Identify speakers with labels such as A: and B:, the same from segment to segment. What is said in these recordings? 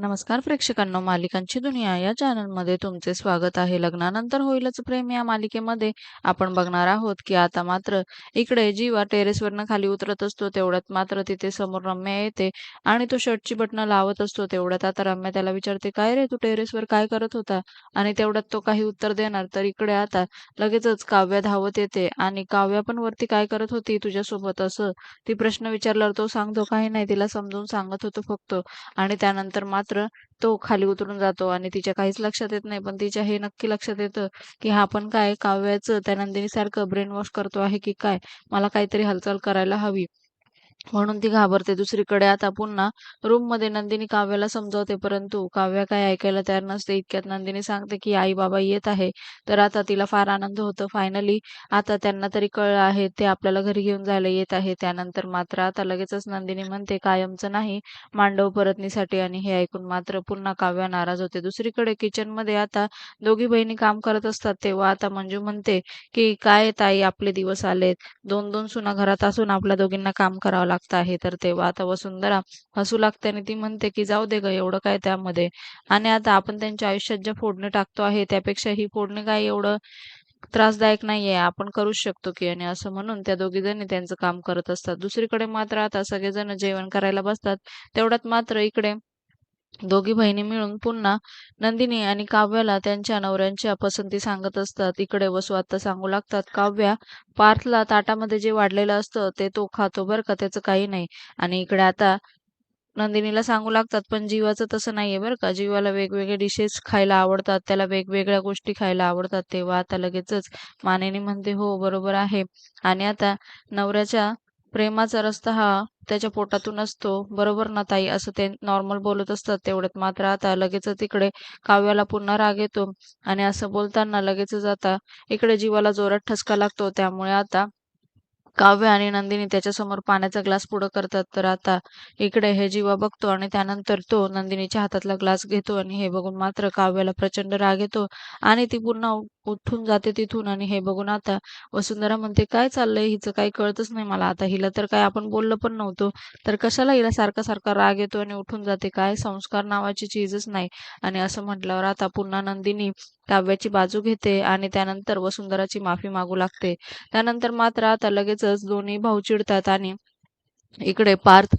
A: नमस्कार प्रेक्षकांनो मालिकांची दुनिया या चॅनलमध्ये तुमचे स्वागत आहे. लग्नानंतर होईलच प्रेम या मालिकेमध्ये. आपण बघणार आहोत की आता मात्र इकडे जीवा टेरेसवरनं खाली उतरत असतो तेवढ्यात मात्र तिथे समोर रम्या येते आणि तो शर्टची बटणं लावत असतो. तेवढ्यात आता रम्या त्याला विचारते काय रे तू टेरेसवर काय करत होता? आणि तेवढ्यात तो काही उत्तर देणार. तर इकडे आता लगेचच काव्या धावत येते. आणि काव्या पण वरती काय करत होती तुझ्यासोबत? असं ती प्रश्न विचारल्यावर तो सांगतो काही नाही तिला समजून सांगत होतो फक्त. आणि त्यानंतर मात्र तो खाली उतरून जातो आणि तिच्या काहीच लक्षात येत नाही. पण तिच्या हे नक्की लक्षात येतं की हा आपण काय काव्याचं त्या नंदिनी सारखं ब्रेन वॉश करतो आहे की काय? मला काहीतरी हालचाल करायला हवी. म्हणून ती घाबरते. दुसरीकडे आता पुन्हा रूममध्ये नंदिनी काव्याला समजावते परंतु काव्या काय ऐकायला तयार नसते. इतक्यात नंदिनी सांगते की आई बाबा येत आहे. तर आता तिला फार आनंद होतो. फायनली आता त्यांना तरी कळलं आहे ते आपल्याला घरी घेऊन जायला येत आहे. त्यानंतर मात्र आता लगेचच नंदिनी म्हणते कायमचं नाही मांडव परतनीसाठी आणि हे ऐकून मात्र पुन्हा काव्या नाराज होते. दुसरीकडे किचनमध्ये आता दोघी बहिणी काम करत असतात तेव्हा आता मंजू म्हणते की काय ताई आपले दिवस आलेत. दोन दोन सुना घरात असून आपल्या दोघींना काम करावं लागतं. आहे. तर तेव्हा आता वसुंधरा हसू लागते आणि ती म्हणते की जाऊ दे ग एवढं काय त्यामध्ये? आणि आता आपण त्यांच्या आयुष्यात ज्या फोडणी टाकतो आहे त्यापेक्षा ही फोडणी काय एवढं त्रासदायक नाहीये. आपण करूच शकतो की आणि असं म्हणून त्या दोघी जणी त्यांचं काम करत असतात. दुसरीकडे मात्र आता सगळेजण जेवण करायला बसतात. तेवढ्यात मात्र इकडे दोघी बहिणी मिळून पुन्हा नंदिनी आणि काव्याला त्यांच्या नवऱ्यांच्या पसंती सांगत असतात. इकडे वसू आता सांगू लागतात काव्या पार्थला ताटामध्ये जे वाढलेलं असतं ते तो खातो बरं का? त्याचं काही नाही. आणि इकडे आता नंदिनीला सांगू लागतात पण जीवाचं तसं नाहीये बरं का? जीवाला वेगवेगळे डिशेस खायला आवडतात. त्याला वेगवेगळ्या गोष्टी खायला आवडतात. तेव्हा आता लगेचच मानेनी म्हणते हो बरोबर आहे. आणि आता नवऱ्याच्या प्रेमाचा रस्ता हा त्याच्या पोटातून असतो. बरोबर ना ताई? असं ते नॉर्मल बोलत असतात तेवढ्यात. मात्र आता लगेच तिकडे काव्याला पुन्हा राग येतो आणि असं बोलताना लगेचच आता इकडे जीवाला जोरात ठसका लागतो. त्यामुळे आता काव्य आणि नंदिनी त्याच्यासमोर पाण्याचा ग्लास पुढं करतात. तर आता इकडे हे जीवा बघतो आणि त्यानंतर तो नंदिनीच्या हातातला ग्लास घेतो आणि हे बघून मात्र काव्याला प्रचंड राग येतो आणि ती पुन्हा उठून जाते तिथून आणि हे बघून आता वसुंधरा म्हणते काय चाललंय? हिचं काही कळतच नाही मला आता. हिला तर काय आपण बोललं पण नव्हतो. तर कशाला हिला सारखा सारखा राग येतो आणि उठून जाते? काय संस्कार नावाची चीजच नाही. आणि असं म्हटल्यावर आता पुन्हा नंदिनी काव्याची बाजू घेते आणि त्यानंतर वसुंधराची माफी मागू लागते. त्यानंतर मात्र आता लगेचच दोन्ही भाऊ चिडतात आणि इकडे पार्थ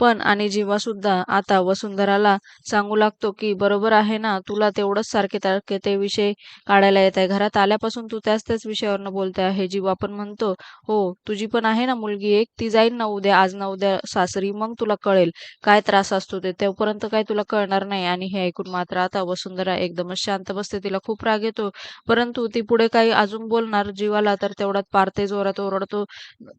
A: पण आणि जीवा सुद्धा आता वसुंधराला सांगू लागतो की बरोबर आहे ना तुला तेवढंच सारखे तारखे ते विषय काढायला येत आहे. घरात आल्यापासून तू त्याच त्याच विषयावरनं बोलते आहे जीवा पण म्हणतो हो तुझी पण आहे ना मुलगी एक ती जाईल ना उद्या आज ना उद्या सासरी मग तुला कळेल काय त्रास असतो ते तेव्हापर्यंत काय तुला कळणार नाही. आणि हे ऐकून मात्र आता वसुंधरा एकदमच शांत बसते तिला खूप राग येतो. परंतु ती पुढे काही अजून बोलणार जीवाला तर तेवढ्यात पारते जोरात ओरडतो.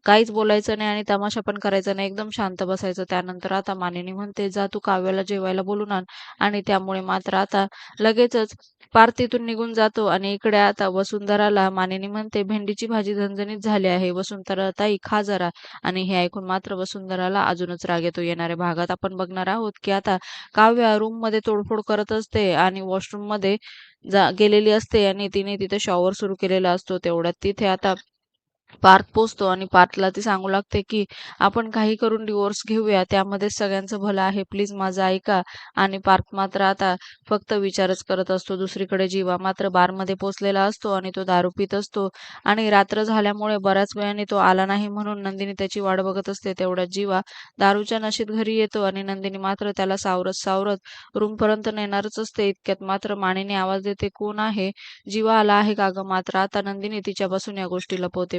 A: काहीच बोलायचं नाही आणि तमाशा पण करायचा नाही एकदम शांत बसायचं त्यानंतर आता मानिनी म्हणते जा तू काव्याला जेवायला बोलून आण. आणि त्यामुळे मात्र आता लगेचच पार्थ निघून जातो आणि इकडे आता वसुंधराला मानिनी म्हणते भेंडीची भाजी झणझणीत झाली आहे वसुंधरा ताई खा जरा. आणि हे ऐकून मात्र वसुंधराला अजूनच राग येतो. येणाऱ्या भागात आपण बघणार आहोत की आता काव्या रूममध्ये तोडफोड करत असते आणि वॉशरूममध्ये जा गेलेली असते आणि तिने तिथे शॉवर सुरू केलेला असतो. तेवढ्यात तिथे आता पार्थ पोचतो आणि पार्थला ती सांगू लागते की आपण काही करून डिवोर्स घेऊया त्यामध्ये सगळ्यांचं भलं आहे. प्लीज माझं ऐका. आणि पार्थ मात्र आता फक्त विचारच करत असतो. दुसरीकडे जीवा मात्र बारमध्ये पोचलेला असतो आणि तो दारू पित असतो. आणि रात्र झाल्यामुळे बऱ्याच वेळाने तो आला नाही म्हणून नंदिनी त्याची वाट बघत असते. तेवढ्यात जीवा दारूच्या नशेत घरी येतो आणि नंदिनी मात्र त्याला सावरत सावरत रूम पर्यंत नेणारच असते. इतक्यात मात्र मानेने आवाज देते कोण आहे? जीवा आला आहे का ग? मात्र आता नंदिनी तिच्यापासून या गोष्टी लपवते